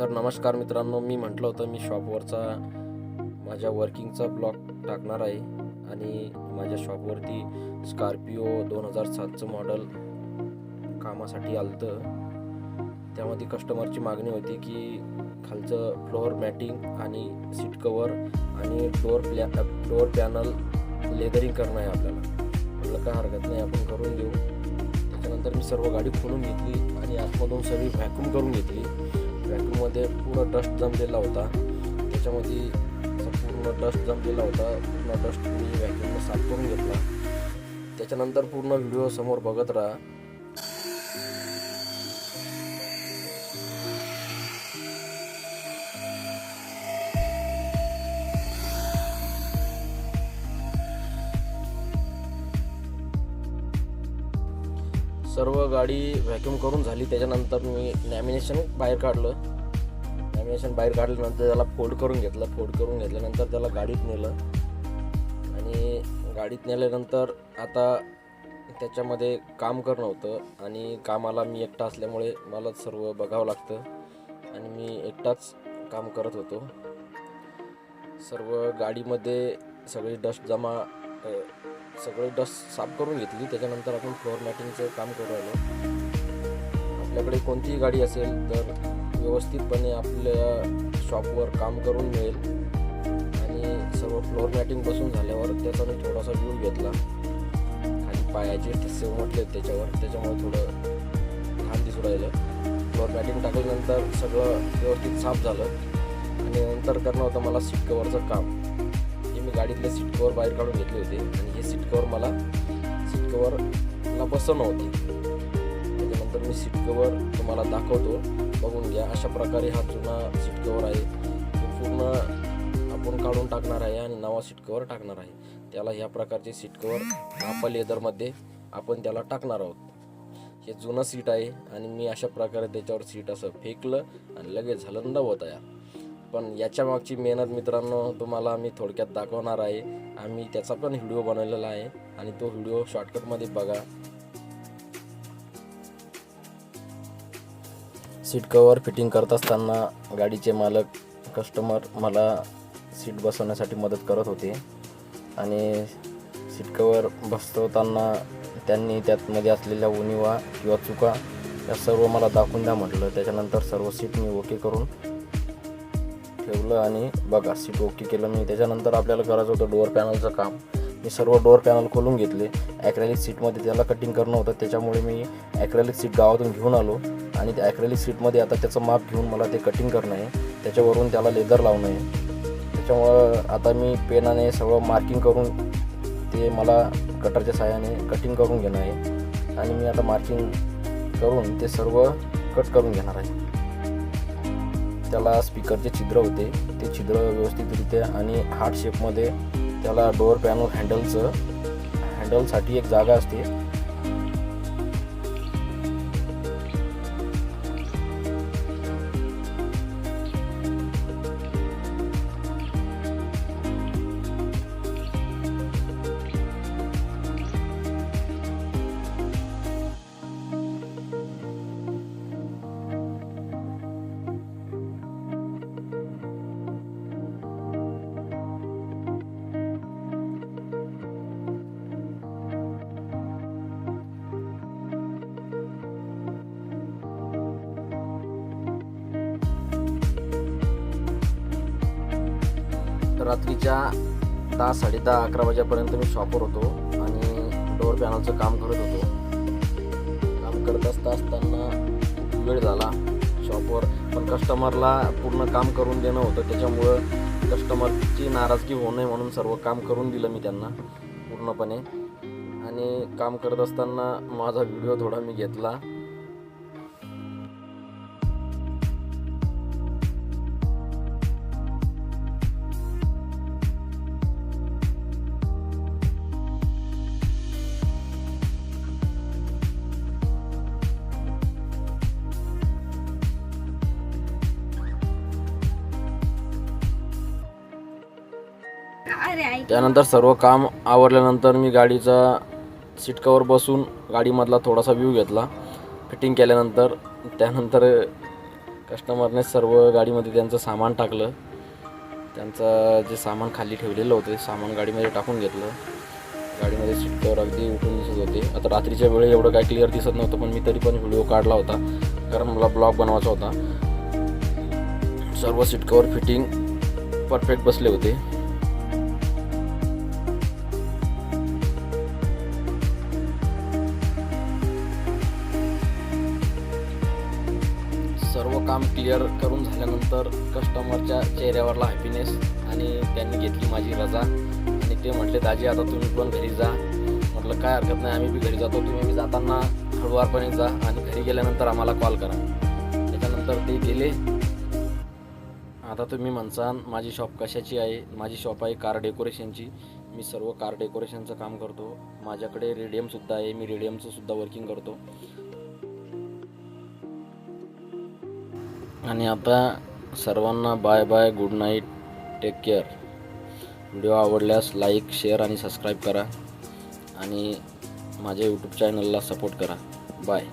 तर नमस्कार मित्रांनो मी म्हटलं होतं मी शॉपवरचा माझ्या वर्किंगचा ब्लॉग टाकणार आहे आणि माझ्या शॉपवरती स्कॉर्पिओ दोन हजार सातचं मॉडल कामासाठी आलतं. त्यामध्ये कस्टमरची मागणी होती की खालचं फ्लोअर मॅटिंग आणि सीट कवर आणि फ्लोअर प्लॅ फ्लोअर पॅनल लेदरिंग करणं आहे आपल्याला. म्हटलं काय हरकत नाही आपण करून देऊ. त्याच्यानंतर मी सर्व गाडी खोलून घेतली आणि आतमधून सगळी व्हॅक्यूम करून घेतली. व्हॅक्यूममध्ये पूर्ण डस्ट जमलेला होता. त्याच्यामध्ये पूर्ण डस्ट जमलेला होता. पूर्ण डस्ट मी व्हॅक्यूमनं साफ करून घेतला. त्याच्यानंतर पूर्ण व्हिडिओ समोर बघत राहा. सर्व गाडी व्हॅक्यूम करून झाली. त्याच्यानंतर मी लॅमिनेशन बाहेर काढलं. लॅमिनेशन बाहेर काढल्यानंतर त्याला फोल्ड करून घेतलं. फोल्ड करून घेतल्यानंतर त्याला गाडीत नेलं. आणि गाडीत नेल्यानंतर आता त्याच्यामध्ये काम करणं होतं. आणि कामाला मी एकटा असल्यामुळे मला सर्व बघावं लागतं. आणि मी एकटाच काम करत होतो. सर्व गाडीमध्ये सगळी डस्ट जमा सगळे डस्ट साफ करून घेतली. त्याच्यानंतर आपण फ्लोअर मॅटिंगचं काम करू राहिलो. आपल्याकडे कोणतीही गाडी असेल तर व्यवस्थितपणे आपल्या शॉपवर काम करून मिळेल. आणि सर्व फ्लोअर मॅटिंग बसून झाल्यावर त्याचा मी थोडासा व्ह्यू घेतला. खाली पायाचे ठिस्से उमटले त्याच्यावर. त्याच्यामुळे थोडं घाण दिसू राहिलं. फ्लोअर मॅटिंग टाकल्यानंतर सगळं व्यवस्थित साफ झालं. आणि नंतर करणं होतं मला सीट कवरचं काम. मी गाडीतले सीट कवर बाहेर काढून घेतले होते आणि हे सीट कवर मला सीट कवरला बसवणं होते. त्याच्यानंतर मी सीट कवर तुम्हाला दाखवतो बघून घ्या. अशा प्रकारे हा जुना सीट कवर आहे. तो पूर्ण आपण काढून टाकणार आहे आणि नवा सीट कवर टाकणार आहे. त्याला ह्या प्रकारचे सीट कवर नापा लेदरमध्ये आपण त्याला टाकणार आहोत. हे जुनं सीट आहे आणि मी अशा प्रकारे त्याच्यावर सीट असं फेकलं आणि लगेच झालं नवं तयार. पण याच्या मागची मेहनत मित्रांनो तुम्हाला मी थोडक्यात दाखवणार आहे. आम्ही त्याचा पण व्हिडिओ बनवलेला आहे आणि तो व्हिडिओ शॉर्टकटमध्ये बघा. सीट कवर फिटिंग करत असताना गाडीचे मालक कस्टमर मला सीट बसवण्यासाठी मदत करत होते. आणि सीट कवर बसवताना त्यांनी त्यातमध्ये असलेल्या उणिवा किंवा चुका या सर्व मला दाखवून द्या म्हटलं. त्याच्यानंतर सर्व सीट मी ओके करून ठेवलं आणि बघा सीट ओके केलं मी. त्याच्यानंतर आपल्याला करायचं होतं डोअर पॅनलचं काम. मी सर्व डोअर पॅनल खोलून घेतले. ॲक्रेलिक सीटमध्ये त्याला कटिंग करणं होतं. त्याच्यामुळे मी ॲक्रेलिक सीट गावातून घेऊन आलो. आणि त्या ॲक्रेलिक सीटमध्ये आता त्याचं माप घेऊन मला ते कटिंग करणं आहे. त्याच्यावरून त्याला लेदर लावणं आहे. त्याच्यामुळं आता मी पेनाने सगळं मार्किंग करून ते मला कटरच्या सहाय्याने कटिंग करून घेणं आहे. आणि मी आता मार्किंग करून ते सर्व कट करून घेणार आहे. त्याला स्पीकरचे छिद्र होते. ते छिद्र व्यवस्थितरित्या आणि हार्ट शेपमध्ये त्याला डोअर पॅनल हँडलचं हँडलसाठी एक जागा असते. रात्रीच्या दहा साडेदहा अकरा वाजेपर्यंत मी शॉपवर होतो आणि डोअर पॅनलचं काम करत होतो. काम करत असता असताना खूप वेळ झाला शॉपवर पण कस्टमरला पूर्ण काम करून देणं होतं. त्याच्यामुळं कस्टमरची नाराजगी होऊ नये म्हणून सर्व काम करून दिलं मी त्यांना पूर्णपणे. आणि काम करत असताना माझा व्हिडिओ थोडा मी घेतला. त्यानंतर सर्व काम आवरल्यानंतर मी गाडीचा सीट कवर बसून गाडीमधला थोडासा व्ह्यू घेतला. फिटिंग केल्यानंतर त्यानंतर कस्टमरने सर्व गाडीमध्ये त्यांचं सामान टाकलं. त्यांचं जे सामान खाली ठेवलेलं होतं ते सामान गाडीमध्ये टाकून घेतलं. गाडीमध्ये सीट कवर अगदी उठून दिसत होते. आता रात्रीच्या वेळी एवढं काय क्लिअर दिसत नव्हतं पण मी तरी पण व्हिडिओ काढला होता. कारण मला ब्लॉग बनवायचा होता. सर्व सीट कवर फिटिंग परफेक्ट बसले होते. सर्व काम क्लिअर करून झाल्यानंतर कस्टमरच्या चेहऱ्यावरला हॅपीनेस आणि त्यांनी घेतली माझी रजा. आणि ते म्हटले दाजी आता तुम्ही पण घरी जा. म्हटलं काय हरकत नाही आम्ही बी घरी जातो. तुम्ही बी जाताना हळूवारपणे जा आणि घरी गेल्यानंतर आम्हाला कॉल करा. त्याच्यानंतर ते गेले. आता तुम्ही म्हणसान माझी शॉप कशाची आहे? माझी शॉप आहे कार डेकोरेशनची मी सर्व कार डेकोरेशनचं काम करतो. माझ्याकडे रेडियमसुद्धा आहे. मी रेडियमचं सुद्धा वर्किंग करतो. आणि आता सर्वांना bye bye good night take care. Video आवडल्यास लाईक शेअर आणि सबस्क्राईब करा. आणि माझ्या यूट्यूब चॅनलला सपोर्ट करा. बाय.